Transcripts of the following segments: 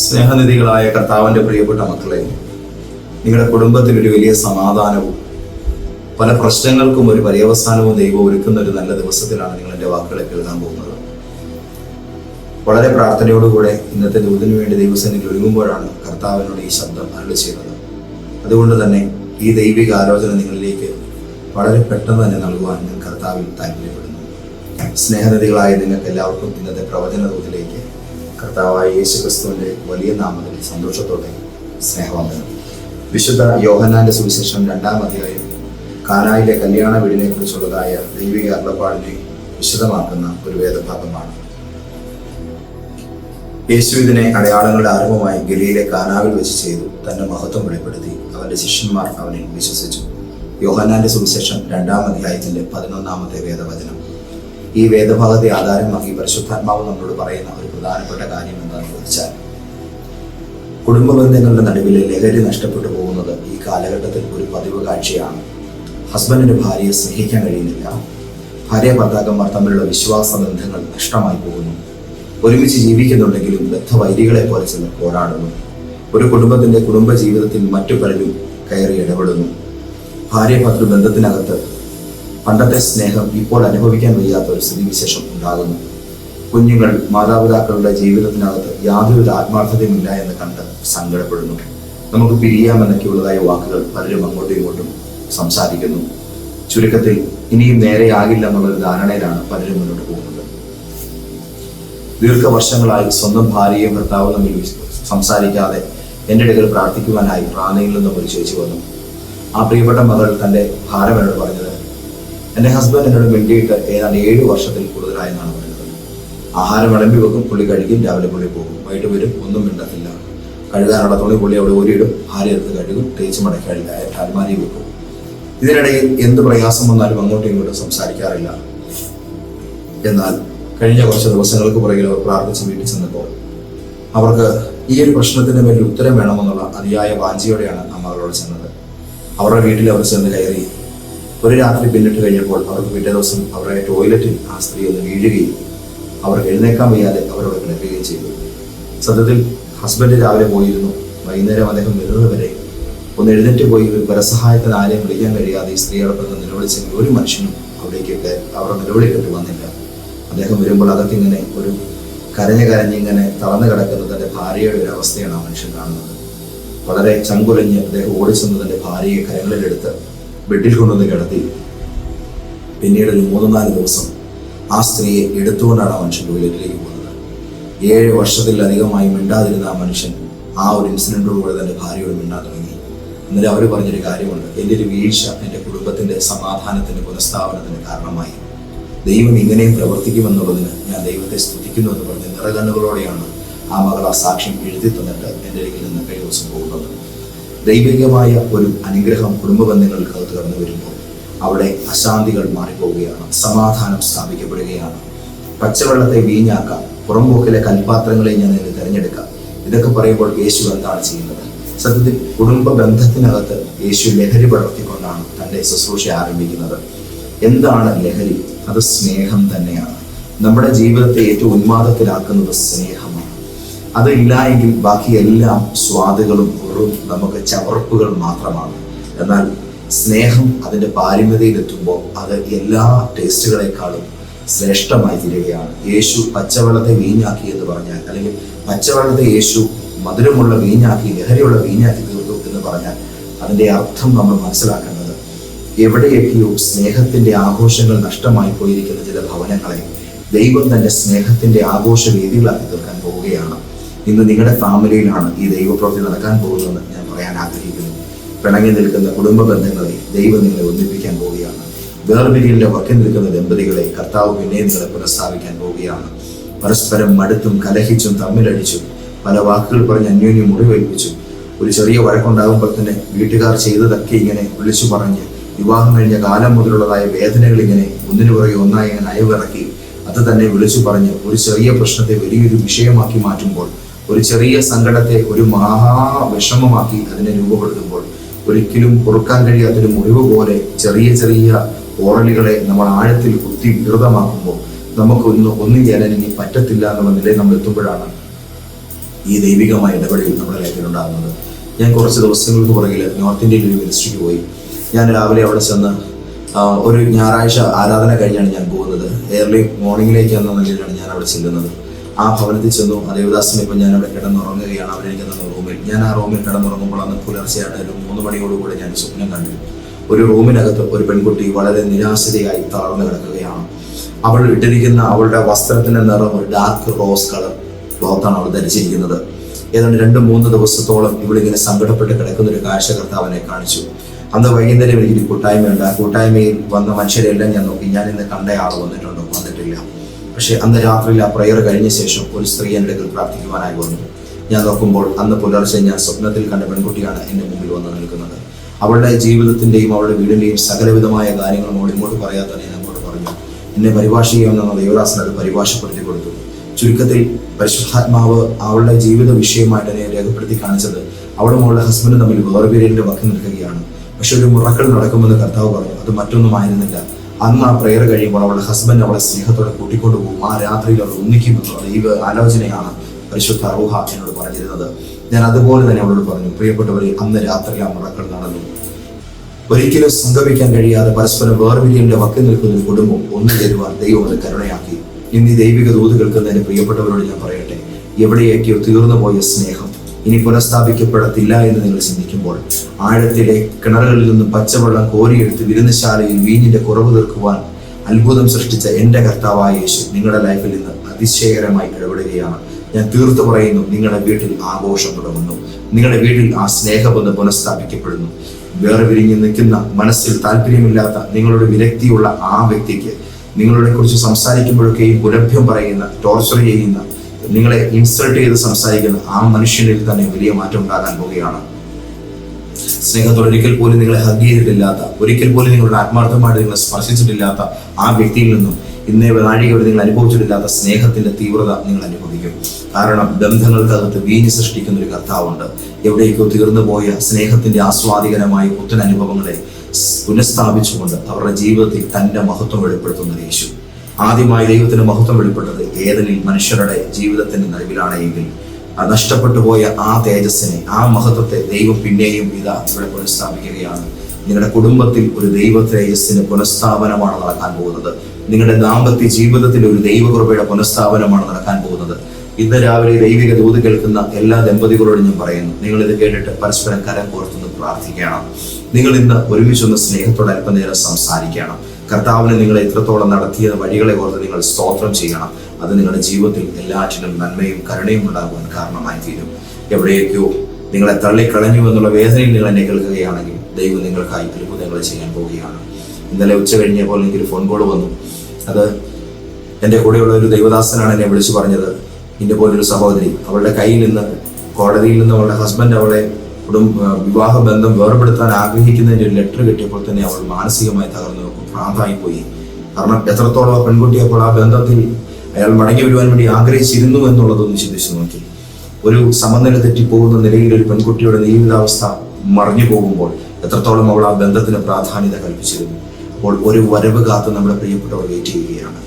സ്നേഹനിധികളായ കർത്താവിന്റെ പ്രിയപ്പെട്ട മക്കളെ നിങ്ങളുടെ കുടുംബത്തിൽ ഒരു വലിയ സമാധാനവും പല പ്രശ്നങ്ങൾക്കും ഒരു പര്യവസാനവും ദൈവം ഒരുക്കുന്ന ഒരു നല്ല ദിവസത്തിലാണ് നിങ്ങൾ എന്റെ വാക്കുകളെ കേൾക്കാൻ പോകുന്നത്. വളരെ പ്രാർത്ഥനയോടുകൂടെ ഇന്നത്തെ ദൂതിനു വേണ്ടി ദൈവസേനയിൽ ഒരുങ്ങുമ്പോഴാണ് കർത്താവിനോട് ഈ ശബ്ദം അരുളി ചെയ്യുന്നത്. അതുകൊണ്ട് തന്നെ ഈ ദൈവിക ആലോചന നിങ്ങളിലേക്ക് വളരെ പെട്ടെന്ന് തന്നെ നൽകുവാൻ ഞാൻ കർത്താവിൽ താല്പര്യപ്പെടുന്നു. സ്നേഹനദികളായ നിങ്ങൾക്ക് എല്ലാവർക്കും ഇന്നത്തെ പ്രവചന ദൂതിലേക്ക് കർത്താവായ യേശു ക്രിസ്തുവിന്റെ വലിയ നാമത്തിൽ സന്തോഷത്തോടെ സ്നേഹവന്ദനം. വിശുദ്ധ യോഹനാന്റെ സുവിശേഷം രണ്ടാം അധ്യായം കാനായിലെ കല്യാണ വീടിനെ കുറിച്ചുള്ളതായ ദൈവിക അരുളപ്പാടിനെ വിശദമാക്കുന്ന ഒരു വേദഭാഗമാണ്. യേശു ഇതിനെ അടയാളങ്ങളുടെ ആരംഭമായി ഗലിയിലെ കാനാവിൽ വെച്ച് ചെയ്തു തന്റെ മഹത്വം വെളിപ്പെടുത്തി. അവന്റെ ശിഷ്യന്മാർ അവനെ വിശ്വസിച്ചു. യോഹനാന്റെ സുവിശേഷം രണ്ടാം അധ്യായത്തിന്റെ പതിനൊന്നാമത്തെ വേദവചനം. ഈ വേദഭാഗത്തെ ആധാരമാക്കി പരിശുദ്ധാത്മാവ് നമ്മളോട് പറയുന്ന ഒരു പ്രധാനപ്പെട്ട കാര്യം എന്താണെന്ന് ചോദിച്ചാൽ കുടുംബ ബന്ധങ്ങളുടെ നടുവിൽ ലഹരി നഷ്ടപ്പെട്ടു പോകുന്നത് ഈ കാലഘട്ടത്തിൽ ഒരു പതിവ് കാഴ്ചയാണ്. ഹസ്ബൻഡിന് ഭാര്യയെ സ്നേഹിക്കാൻ കഴിയുന്നില്ല. ഭാര്യ ഭർത്താക്കന്മാർ തമ്മിലുള്ള വിശ്വാസ ബന്ധങ്ങൾ നഷ്ടമായി പോകുന്നു. ഒരുമിച്ച് ജീവിക്കുന്നുണ്ടെങ്കിലും ബദ്ധവൈരികളെ പോലെ ചിലർ പോരാടുന്നു. ഒരു കുടുംബത്തിന്റെ കുടുംബ ജീവിതത്തിൽ മറ്റു പലരും കയറി ഇടപെടുന്നു. ഭാര്യ ഭർത്തൃ ബന്ധത്തിനകത്ത് പണ്ടത്തെ സ്നേഹം ഇപ്പോൾ അനുഭവിക്കാൻ വയ്യാത്ത ഒരു സ്ഥിതിവിശേഷം ഉണ്ടാകുന്നു. കുഞ്ഞുങ്ങൾ മാതാപിതാക്കളുടെ ജീവിതത്തിനകത്ത് യാതൊരു ആത്മാർത്ഥതയുമില്ല എന്ന് കണ്ട് സങ്കടപ്പെടുന്നു. നമുക്ക് പിരിയാമെന്നൊക്കെയുള്ളതായ വാക്കുകൾ പലരും അങ്ങോട്ടും ഇങ്ങോട്ടും സംസാരിക്കുന്നു. ചുരുക്കത്തിൽ ഇനിയും നേരെയാകില്ല എന്നുള്ളൊരു ധാരണയിലാണ് പലരും മുന്നോട്ട് പോകുന്നത്. ദീർഘവർഷങ്ങളായി സ്വന്തം ഭാര്യയും ഭർത്താവും തമ്മിൽ സംസാരിക്കാതെ എന്റെ ഇടയിൽ പ്രാർത്ഥിക്കുവാനായി പ്രാണയിൽ നിന്ന് ഒരു ചേച്ചി വന്നു. ആ പ്രിയപ്പെട്ട മകൾ തന്റെ ഭാരം പറഞ്ഞത് എന്റെ ഹസ്ബൻഡ് എന്നോട് മിണ്ടിയിട്ട് ഏതാണ്ട് ഏഴ് വർഷത്തിൽ കൂടുതലായെന്നാണ് പറയുന്നത്. ആഹാരം വിളമ്പി വെക്കും പുള്ളി കഴിക്കും രാവിലെ പുള്ളി പോകും. വൈകിട്ട് വരും ഒന്നും മിണ്ടത്തില്ല. കഴുകാനുള്ള തുണി പുള്ളി അവിടെ ഊരിയിടും ഭാര്യ എടുത്ത് കഴുകും തേച്ച് മടക്കാടില്ല അൽമാരി വെക്കും. ഇതിനിടയിൽ എന്ത് പ്രയാസം വന്നാലും അങ്ങോട്ടും ഇങ്ങോട്ടും സംസാരിക്കാറില്ല. എന്നാൽ കഴിഞ്ഞ കുറച്ച് ദിവസങ്ങൾക്ക് പുറകിൽ അവർ പ്രാർത്ഥിച്ച് വീട്ടിൽ ചെന്നപ്പോൾ അവർക്ക് ഈ ഒരു പ്രശ്നത്തിന് മേൽ ഉത്തരം വേണമെന്നുള്ള അതിയായ വാഞ്ചിയോടെയാണ് അമ്മകളോട് മകളോട് ചെന്നത്. അവരുടെ വീട്ടിൽ അവർ ചെന്ന് കയറി ഒരു രാത്രി പിന്നിട്ട് കഴിഞ്ഞപ്പോൾ അവർക്ക് പിറ്റേ ദിവസം അവരുടെ ടോയ്ലറ്റിൽ ആ സ്ത്രീ ഒന്ന് വീഴുകയും അവർ എഴുന്നേക്കാൻ വയ്യാതെ അവരോട് കിടക്കുകയും ചെയ്തു. സത്യത്തിൽ ഹസ്ബൻഡ് രാവിലെ പോയിരുന്നു. വൈകുന്നേരം അദ്ദേഹം വരുന്നത് വരെ ഒന്ന് എഴുന്നേറ്റ് പോയി ഒരു പരസഹായത്തിന് ആരെയും വിളിക്കാൻ കഴിയാതെ ഈ സ്ത്രീയോടൊപ്പം നിലവിളിച്ചെങ്കിൽ ഒരു മനുഷ്യനും അവിടേക്കൊക്കെ അവരുടെ നിലവിളി കേട്ട് വന്നില്ല അദ്ദേഹം വരുമ്പോൾ അതൊക്കെ ഇങ്ങനെ ഒരു കരഞ്ഞ് കരഞ്ഞ് ഇങ്ങനെ തളർന്നു കിടക്കുന്ന തന്റെ ഭാര്യയുടെ ഒരു അവസ്ഥയാണ് ആ മനുഷ്യൻ കാണുന്നത്. വളരെ ചങ്കുലഞ്ഞ് അദ്ദേഹം ഓടിച്ചെന്ന് തന്റെ ഭാര്യയെ കരങ്ങളിലെടുത്ത് ബെഡിൽ കൊണ്ടുവന്ന് കിടത്തി. പിന്നീട് ഒരു മൂന്ന് നാല് ദിവസം ആ സ്ത്രീയെ എടുത്തുകൊണ്ടാണ് ആ മനുഷ്യൻ ടോയ്ലറ്റിലേക്ക് പോകുന്നത്. ഏഴ് വർഷത്തിലധികമായി മിണ്ടാതിരുന്ന ആ മനുഷ്യൻ ആ ഒരു ഇൻസിഡന്റോടുകൂടെ തന്റെ ഭാര്യയോട് മിണ്ടാൻ തുടങ്ങി. എന്നിട്ട് അവർ പറഞ്ഞൊരു കാര്യമുണ്ട്. എന്റെ ഒരു വീഴ്ച എന്റെ കുടുംബത്തിന്റെ സമാധാനത്തിന്റെ പുനഃസ്ഥാപനത്തിന് കാരണമായി. ദൈവം ഇങ്ങനെയും പ്രവർത്തിക്കുമെന്നുള്ളതിന് ഞാൻ ദൈവത്തെ സ്തുതിക്കുന്നു എന്ന് പറഞ്ഞ് നിറകണ്ണുകളോടെയാണ് ആ മകൾ ആ സാക്ഷ്യം എഴുതി തന്നിട്ട് എന്റെ അരികിൽ നിന്ന് ദിവസം പോകുന്നത്. ദൈവികമായ ഒരു അനുഗ്രഹം കുടുംബ ബന്ധങ്ങൾക്ക് അകത്ത് കടന്നു വരുമ്പോൾ അവിടെ അശാന്തികൾ മാറിപ്പോവുകയാണ് സമാധാനം സ്ഥാപിക്കപ്പെടുകയാണ്. പച്ചവെള്ളത്തെ വീഞ്ഞാക്കാം പുറംപോക്കിലെ കൽപാത്രങ്ങളെ ഞാൻ ഇതിന് തിരഞ്ഞെടുക്കാം. ഇതൊക്കെ പറയുമ്പോൾ യേശു എന്താണ് ചെയ്യുന്നത്? സത്യത്തിൽ കുടുംബ ബന്ധത്തിനകത്ത് യേശു ലഹരി പടർത്തിക്കൊണ്ടാണ് തന്റെ ശുശ്രൂഷ ആരംഭിക്കുന്നത്. എന്താണ് ലഹരി? അത് സ്നേഹം തന്നെയാണ്. നമ്മുടെ ജീവിതത്തെ ഏറ്റവും ഉന്മാദത്തിലാക്കുന്നത് സ്നേഹമാണ് അതില്ല എങ്കിൽ ബാക്കി എല്ലാം സ്വാദുകളും വെറും നമുക്ക് ചവർപ്പുകൾ മാത്രമാണ്. എന്നാൽ സ്നേഹം അതിന്റെ പാരമ്യതയിലെത്തുമ്പോൾ അത് എല്ലാ ടേസ്റ്റുകളെക്കാളും ശ്രേഷ്ഠമായി തീരുകയാണ്. യേശു പച്ചവെള്ളത്തെ വീഞ്ഞാക്കി എന്ന് പറഞ്ഞാൽ അല്ലെങ്കിൽ പച്ചവെള്ളത്തെ യേശു മധുരമുള്ള വീഞ്ഞാക്കി ലഹരിയുള്ള വീഞ്ഞാക്കി തീർത്തു എന്ന് പറഞ്ഞാൽ അതിന്റെ അർത്ഥം നമ്മൾ മനസ്സിലാക്കേണ്ടത് എവിടെയൊക്കെയോ സ്നേഹത്തിന്റെ ആഘോഷങ്ങൾ നഷ്ടമായി പോയിരിക്കുന്ന ചില ഭവനങ്ങളെ ദൈവം തന്റെ സ്നേഹത്തിന്റെ ആഘോഷ വേദികളാക്കി തീർക്കാൻ പോവുകയാണ്. ഇന്ന് നിങ്ങളുടെ ഫാമിലിയിലാണ് ഈ ദൈവപ്രവൃത്തി നടക്കാൻ പോകുന്നതെന്ന് ഞാൻ പറയാൻ ആഗ്രഹിക്കുന്നു. പിണങ്ങി നിൽക്കുന്ന കുടുംബ ബന്ധങ്ങളെ ദൈവം നിങ്ങളെ ഒന്നിപ്പിക്കാൻ പോവുകയാണ്. വേർപിരിയലിന്റെ വക്കി നിൽക്കുന്ന ദമ്പതികളെ കർത്താവ് പിന്നെയും നിങ്ങളെ പുനഃസ്ഥാപിക്കാൻ പോവുകയാണ്. പരസ്പരം മടുത്തും കലഹിച്ചും തമ്മിലടിച്ചും പല വാക്കുകൾ പറഞ്ഞ് അന്യോന്യം മുറിവേൽപ്പിച്ചും. ഒരു ചെറിയ വഴക്കുണ്ടാകുമ്പോൾ തന്നെ വീട്ടുകാർ ചെയ്തതൊക്കെ ഇങ്ങനെ വിളിച്ചു പറഞ്ഞ് വിവാഹം കഴിഞ്ഞ കാലം മുതലുള്ളതായ വേദനകൾ ഇങ്ങനെ ഒന്നിനു പുറകെ ഒന്നായി ഇങ്ങനെ അയവിറക്കി അത് തന്നെ വിളിച്ചു പറഞ്ഞ് ഒരു ചെറിയ പ്രശ്നത്തെ വലിയൊരു വിഷയമാക്കി മാറ്റുമ്പോൾ ഒരു ചെറിയ സങ്കടത്തെ ഒരു മഹാവിഷമമാക്കി അതിനെ രൂപപ്പെടുത്തുമ്പോൾ ഒരിക്കലും പൊറുക്കാൻ കഴിയാത്തൊരു മുറിവ് പോലെ ചെറിയ ചെറിയ ഓറലുകളെ നമ്മൾ ആഴത്തിൽ കുത്തി വികൃതമാക്കുമ്പോൾ നമുക്ക് ഒന്ന് ഒന്നും ചെയ്യാൻ ഇനി പറ്റത്തില്ല എന്നുള്ള നിലയിൽ നമ്മൾ എത്തുമ്പോഴാണ് ഈ ദൈവികമായ ഇടപെടൽ നമ്മുടെ ലൈഫിൽ ഉണ്ടാകുന്നത്. ഞാൻ കുറച്ച് ദിവസങ്ങൾക്ക് പുറകിൽ നോർത്ത് ഇന്ത്യയിൽ ഒരു മിനിസ്ട്രിക്ക് പോയി. ഞാൻ രാവിലെ അവിടെ ചെന്ന് ഒരു ഞായറാഴ്ച ആരാധന കഴിഞ്ഞാണ് ഞാൻ പോകുന്നത്. ഏർലി മോർണിംഗിലേക്ക് എന്ന നിലയിലാണ് ഞാൻ അവിടെ ചെല്ലുന്നത്. ആ ഭവനത്തിൽ ചെന്നു ആ ദേവദാസിനെ ഇപ്പം ഞാൻ അവിടെ കിടന്നുറങ്ങുകയാണ്. അവരെനിക്ക് തന്ന റൂമിൽ ഞാൻ ആ റൂമിൽ കിടന്നുറങ്ങുമ്പോൾ അന്ന് പുലർച്ചെയാണ് ഒരു മൂന്ന് മണിയോടുകൂടെ ഞാൻ സ്വപ്നം കണ്ടു. ഒരു റൂമിനകത്ത് ഒരു പെൺകുട്ടി വളരെ നിരാശതയായി തളർന്നു കിടക്കുകയാണ്. അവൾ ഇട്ടിരിക്കുന്ന അവളുടെ വസ്ത്രത്തിന്റെ നിറം ഒരു ഡാർക്ക് റോസ് കളർ ക്ലോത്താണ് അവൾ ധരിച്ചിരിക്കുന്നത്. ഏതാണ്ട് രണ്ട് മൂന്ന് ദിവസത്തോളം ഇവളിങ്ങനെ സങ്കടപ്പെട്ട് കിടക്കുന്ന ഒരു കാഴ്ച അവനെ കാണിച്ചു. അന്ന് വൈകുന്നേരം എനിക്കൊരു കൂട്ടായ്മയുണ്ട്. ആ കൂട്ടായ്മയിൽ വന്ന മനുഷ്യരെല്ലാം ഞാൻ നോക്കി. ഞാൻ ഇന്ന് കണ്ട ആൾ വന്നിട്ടുണ്ടോ? വന്നിട്ടില്ല. പക്ഷെ അന്ന് രാത്രിയിൽ ആ പ്രയർ കഴിഞ്ഞ ശേഷം ഒരു സ്ത്രീ എന്റെ അടുക്കൽ പ്രാർത്ഥിക്കുവാനായി വന്നു. ഞാൻ നോക്കുമ്പോൾ അന്ന് പുലർച്ചെ ഞാൻ സ്വപ്നത്തിൽ കണ്ട പെൺകുട്ടിയാണ് എന്റെ മുമ്പിൽ വന്ന് നിൽക്കുന്നത്. അവളുടെ ജീവിതത്തിന്റെയും അവളുടെ വീടിന്റെയും സകലവിധമായ കാര്യങ്ങളും അവൾ ഇങ്ങോട്ട് പറയാതെ ഞാൻ അങ്ങോട്ട് പറഞ്ഞു. എന്നെ പരിഭാഷ ചെയ്യാമെന്ന ദേവദാസൻ അത് പരിഭാഷപ്പെടുത്തി കൊടുത്തു. ചുരുക്കത്തിൽ പരിശുദ്ധാത്മാവ് അവളുടെ ജീവിത വിഷയമായിട്ട് എന്നെ രേഖപ്പെടുത്തി കാണിച്ചത് അവളും അവളുടെ ഹസ്ബൻഡും തമ്മിൽ വേർപിരിയലിന്റെ വക്കി നിൽക്കുകയാണ്. പക്ഷെ ഒരു മുറക്കൾ നടക്കുമെന്ന് കർത്താവ് പറഞ്ഞു. അത് മറ്റൊന്നും ആയിരുന്നില്ല. അന്ന് ആ പ്രയർ കഴിയുമ്പോൾ അവളുടെ ഹസ്ബൻഡ് അവളെ സ്നേഹത്തോടെ കൂട്ടിക്കൊണ്ടു പോകും. ആ രാത്രിയിൽ അവർ ഒന്നിക്കുമെന്നുള്ള ഈ ആലോചനയാണ് പരിശുദ്ധ അറുഹ എന്നോട് പറഞ്ഞിരുന്നത്. ഞാൻ അതുപോലെ തന്നെ അവളോട് പറഞ്ഞു പ്രിയപ്പെട്ടവരെ അന്ന് രാത്രി ആ മുടക്കൾ നടന്നു. ഒരിക്കലും സംഗമിക്കാൻ കഴിയാതെ പരസ്പരം വേർപിരിയലിന്റെ വക്കിൽ നിൽക്കുന്ന ഒരു കുടുംബം ഒന്നു ചേരുവാൻ ദൈവം അത് കരുണയാക്കി. ഇന്ന് ഈ ദൈവിക ദൂത് പ്രിയപ്പെട്ടവരോട് ഞാൻ പറയട്ടെ എവിടെയൊക്കെയോ തീർന്നു പോയ സ്നേഹം ഇനി പുനഃസ്ഥാപിക്കപ്പെടത്തില്ല എന്ന് നിങ്ങൾ ചിന്തിക്കുമ്പോൾ ആഴത്തിലെ കിണറുകളിൽ നിന്ന് പച്ചവെള്ളം കോരിയെടുത്ത് വിരുന്നശാലയിൽ വീഞ്ഞിന്റെ കുറവ് തീർക്കുവാൻ അത്ഭുതം സൃഷ്ടിച്ച എന്റെ കർത്താവായ യേശു നിങ്ങളുടെ ലൈഫിൽ നിന്ന് അതിശയകരമായി ഇടപെടുകയാണ്. ഞാൻ തീർത്തു പറയുന്നു നിങ്ങളുടെ വീട്ടിൽ ആഘോഷം തുടങ്ങുന്നു. നിങ്ങളുടെ വീട്ടിൽ ആ സ്നേഹബന്ധം പുനഃസ്ഥാപിക്കപ്പെടുന്നു. വേറെ വിരിഞ്ഞ് നിൽക്കുന്ന മനസ്സിൽ താല്പര്യമില്ലാത്ത നിങ്ങളുടെ വിരക്തിയുള്ള ആ വ്യക്തിക്ക് നിങ്ങളെ കുറിച്ച് സംസാരിക്കുമ്പോഴൊക്കെയും പുലഭ്യം പറയുന്ന ടോർച്ചർ ചെയ്യുന്ന നിങ്ങളെ ഇൻസൾട്ട് ചെയ്ത് സംസാരിക്കുന്ന ആ മനുഷ്യനിൽ തന്നെ വലിയ മാറ്റം ഉണ്ടാകാൻ പോവുകയാണ്. സ്നേഹത്തോടെ ഒരിക്കൽ പോലും നിങ്ങളെ ഹഗ് ചെയ്തിട്ടില്ലാത്ത ഒരിക്കൽ പോലും നിങ്ങളുടെ ആത്മാർത്ഥമായിട്ട് നിങ്ങളെ സ്പർശിച്ചിട്ടില്ലാത്ത ആ വ്യക്തിയിൽ നിന്നും ഇന്നേ നാഴിക നിങ്ങൾ അനുഭവിച്ചിട്ടില്ലാത്ത സ്നേഹത്തിന്റെ തീവ്രത നിങ്ങൾ അനുഭവിക്കും. കാരണം ബന്ധങ്ങൾക്കകത്ത് വീഞ്ഞ് സൃഷ്ടിക്കുന്ന ഒരു കർത്താവുണ്ട്. എവിടേക്കോ തീർന്നു പോയ സ്നേഹത്തിന്റെ ആസ്വാദികരമായ പുത്തൻ അനുഭവങ്ങളെ പുനഃസ്ഥാപിച്ചുകൊണ്ട് അവരുടെ ജീവിതത്തിൽ തന്റെ മഹത്വം വെളിപ്പെടുത്തുന്ന യേശു. ആദ്യമായി ദൈവത്തിന്റെ മഹത്വം വെളിപ്പെട്ടത് ഏതെങ്കിലും മനുഷ്യരുടെ ജീവിതത്തിന്റെ നടുവിലാണ് എങ്കിൽ നഷ്ടപ്പെട്ടു പോയ ആ തേജസ്സിനെ ആ മഹത്വത്തെ ദൈവം പിന്നെയും ഇതാ ഇവിടെ പുനഃസ്ഥാപിക്കുകയാണ്. നിങ്ങളുടെ കുടുംബത്തിൽ ഒരു ദൈവ തേജസ്സിന് പുനഃസ്ഥാപനമാണ് നടക്കാൻ പോകുന്നത്. നിങ്ങളുടെ ദാമ്പത്യ ജീവിതത്തിൽ ഒരു ദൈവകൃപയുടെ പുനഃസ്ഥാപനമാണ് നടക്കാൻ പോകുന്നത്. ഇന്ന് രാവിലെ ദൈവിക ദൂത് കേൾക്കുന്ന എല്ലാ ദമ്പതികളോടും ഞാൻ പറയുന്നു നിങ്ങൾ ഇത് കേട്ടിട്ട് പരസ്പരം കരം കോർത്തുനിന്ന് പ്രാർത്ഥിക്കണം. നിങ്ങൾ ഇന്ന് ഒരുമിച്ചൊന്ന് സ്നേഹത്തോടെ അല്പനേരം സംസാരിക്കണം. കർത്താവിനെ നിങ്ങളെ എത്രത്തോളം നടത്തിയ വഴികളെ ഓർത്ത് നിങ്ങൾ സ്തോത്രം ചെയ്യണം. അത് നിങ്ങളുടെ ജീവിതത്തിൽ എല്ലാറ്റിനും നന്മയും കരുണയും ഉണ്ടാകുവാൻ കാരണമായി തീരും. എവിടെയൊക്കെയോ നിങ്ങളെ തള്ളിക്കളഞ്ഞു എന്നുള്ള വേദനയിൽ നിങ്ങൾ എന്നെ കേൾക്കുകയാണെങ്കിൽ ദൈവം നിങ്ങൾക്കായി അത്ഭുതങ്ങൾ ചെയ്യാൻ പോവുകയാണ്. ഇന്നലെ ഉച്ച കഴിഞ്ഞപ്പോൾ എനിക്കൊരു ഫോൺ കോൾ വന്നു. അത് എന്റെ കൂടെയുള്ള ഒരു ദൈവദാസനാണ് എന്നെ വിളിച്ചു പറഞ്ഞത്. എന്റെ പോലൊരു സഹോദരി. അവളുടെ കയ്യിൽ നിന്ന് കോടതിയിൽ നിന്ന് അവളുടെ ഹസ്ബൻഡ് അവളെ കുടുംബ വിവാഹ ബന്ധം വേർപെടുത്താൻ ആഗ്രഹിക്കുന്നതിന്റെ ഒരു ലെറ്റർ കിട്ടിയപ്പോൾ തന്നെ അവൾ മാനസികമായി തകർന്നു. ഭ്രാന്തായി പോയി. കാരണം എത്രത്തോളം ആ പെൺകുട്ടി അപ്പോൾ ആ ബന്ധത്തിൽ അയാൾ മടങ്ങി വരുവാൻ വേണ്ടി ആഗ്രഹിച്ചിരുന്നു എന്നുള്ളതൊന്ന് ചിന്തിച്ചു നോക്കി. ഒരു സമനില തെറ്റിപ്പോകുന്ന നിലയിൽ ഒരു പെൺകുട്ടിയുടെ ജീവിതാവസ്ഥ മറിഞ്ഞു പോകുമ്പോൾ എത്രത്തോളം അവൾ ആ ബന്ധത്തിന് പ്രാധാന്യത കൽപ്പിച്ചിരുന്നു. അപ്പോൾ ഒരു വരവ് കാത്ത് നമ്മുടെ പ്രിയപ്പെട്ടവർ വെയിറ്റ് ചെയ്യുകയാണ്.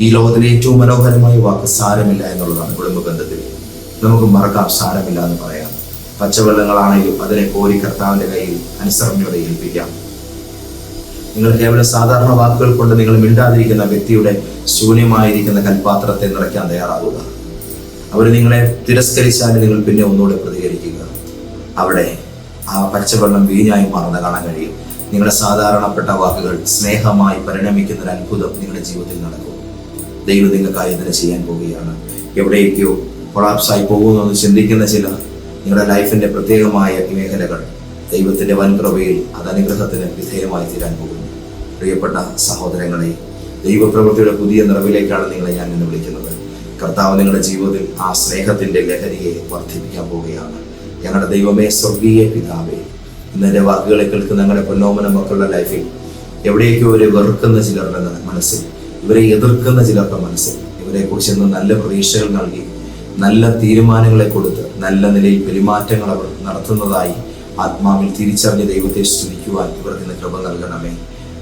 ഈ ലോകത്തിലെ ഏറ്റവും മനോഹരമായ വാക്ക് സാരമില്ല എന്നുള്ളതാണ് കുടുംബ ബന്ധത്തിൽ നമുക്ക് മറക്കാം സാരമില്ല എന്ന് പറയാം പച്ചവെള്ളങ്ങളാണെങ്കിലും അതിനെ കോരി കർത്താവിന്റെ കയ്യിൽ അനുസരണയോടെ ഏൽപ്പിക്കാം. നിങ്ങൾ കേവലം സാധാരണ വാക്കുകൾ കൊണ്ട് നിങ്ങൾ മിണ്ടാതിരിക്കുന്ന വ്യക്തിയുടെ ശൂന്യമായിരിക്കുന്ന കൽപാത്രത്തെ നിറയ്ക്കാൻ തയ്യാറാകുക. അവർ നിങ്ങളെ തിരസ്കരിച്ചാൽ നിങ്ങൾ പിന്നെ ഒന്നുകൂടെ പ്രതികരിക്കുക. അവിടെ ആ പച്ചവെള്ളം വീഞ്ഞായി മാറുന്ന കാണാൻ കഴിയും. നിങ്ങളുടെ സാധാരണപ്പെട്ട വാക്കുകൾ സ്നേഹമായി പരിണമിക്കുന്ന ഒരു അത്ഭുതം നിങ്ങളുടെ ജീവിതത്തിൽ നടക്കും. ദൈവം നിങ്ങൾക്കായി ഇതിനെ ചെയ്യാൻ പോവുകയാണ്. എവിടെയൊക്കെയോ കൊളാപ്സായി പോകുന്നു എന്ന് ചിന്തിക്കുന്ന ചില നിങ്ങളുടെ ലൈഫിന്റെ പ്രത്യേകമായ മേഖലകൾ ദൈവത്തിന്റെ വൻകൃപയിൽ അത് അനുഗ്രഹത്തിന് വിധേയമായി തീരാൻ പോകുന്നു. പ്രിയപ്പെട്ട സഹോദരങ്ങളെ ദൈവപ്രവൃത്തിയുടെ പുതിയ നിറവിലേക്കാണ് നിങ്ങളെ ഞാൻ ഇന്ന് വിളിക്കുന്നത്. കർത്താവ് നിങ്ങളുടെ ജീവിതത്തിൽ ആ സ്നേഹത്തിന്റെ ലഹരിയെ വർദ്ധിപ്പിക്കാൻ പോവുകയാണ്. ഞങ്ങളുടെ ദൈവമേ സ്വർഗീയ പിതാവേ ഇന്നെ വാക്കുകളെ കേൾക്കുന്ന ഞങ്ങളുടെ പൊന്നോമന മക്കളുടെ ലൈഫിൽ എവിടെയൊക്കെ ഒരു വെറുക്കുന്ന ചിലരുടെ മനസ്സിൽ ഇവരെ എതിർക്കുന്ന ചിലരുടെ മനസ്സിൽ ഇവരെ കുറിച്ച് നല്ല പ്രതീക്ഷകൾ നൽകി നല്ല തീരുമാനങ്ങളെ കൊടുത്ത് നല്ല നിലയിൽ പെരുമാറ്റങ്ങൾ അവർ നടത്തുന്നതായി ആത്മാവിൽ തിരിച്ചറിഞ്ഞ് ദൈവത്തെ സ്തുതിക്കുവാൻ ഇവർക്ക് നിന്ന് കൃപ നൽകണമേ.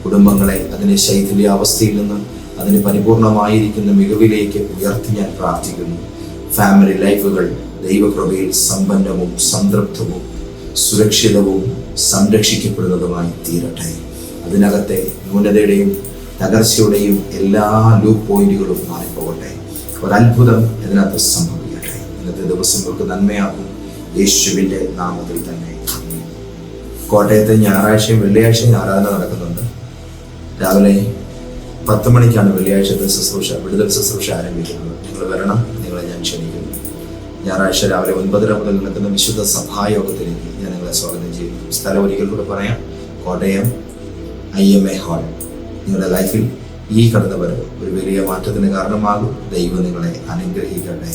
കുടുംബങ്ങളെ അതിന്റെ ശൈഥില്യ അവസ്ഥയിൽ നിന്ന് അതിന് പരിപൂർണമായിരിക്കുന്ന മികവിലേക്ക് ഉയർത്തി ഞാൻ പ്രാർത്ഥിക്കുന്നു. ഫാമിലി ലൈഫുകൾ ദൈവകൃപയിൽ സമ്പന്നവും സംതൃപ്തവും സുരക്ഷിതവും സംരക്ഷിക്കപ്പെടുന്നതുമായി തീരട്ടെ. അതിനകത്തെ ന്യൂനതയുടെയും തകർച്ചയുടെയും എല്ലാ ലൂ പോയിന്റുകളും മാറിപ്പോകട്ടെ. ഒരത്ഭുതം ഇതിനകത്ത് സംഭവിക്കട്ടെ ഇന്നത്തെ ദിവസങ്ങൾക്ക് നന്മയാകും. യേശുവിന്റെ നാമത്തിൽ തന്നെ. കോട്ടയത്ത് ഞായറാഴ്ചയും വെള്ളിയാഴ്ചയും ആരാധന നടക്കുന്നുണ്ട്. രാവിലെ പത്ത് മണിക്കാണ് വെള്ളിയാഴ്ചത്തെ ശുശ്രൂഷ വിടുതൽ ശുശ്രൂഷ ആരംഭിക്കുന്നത്. നിങ്ങൾ വരണം നിങ്ങളെ ഞാൻ ക്ഷണിക്കുന്നു. ഞായറാഴ്ച രാവിലെ ഒൻപതര മുതൽ നടക്കുന്ന വിശുദ്ധ സഭായോഗത്തിലേക്ക് ഞാൻ നിങ്ങളെ സ്വാഗതം ചെയ്യുന്നു. സ്ഥലം ഒരിക്കൽ കൂടെ പറയാം. Kottayam I M A hall. നിങ്ങളുടെ ലൈഫിൽ ഈ കടന്നു ഒരു വലിയ മാറ്റത്തിന് കാരണമാകും. ദൈവം നിങ്ങളെ അനുഗ്രഹിക്കട്ടെ.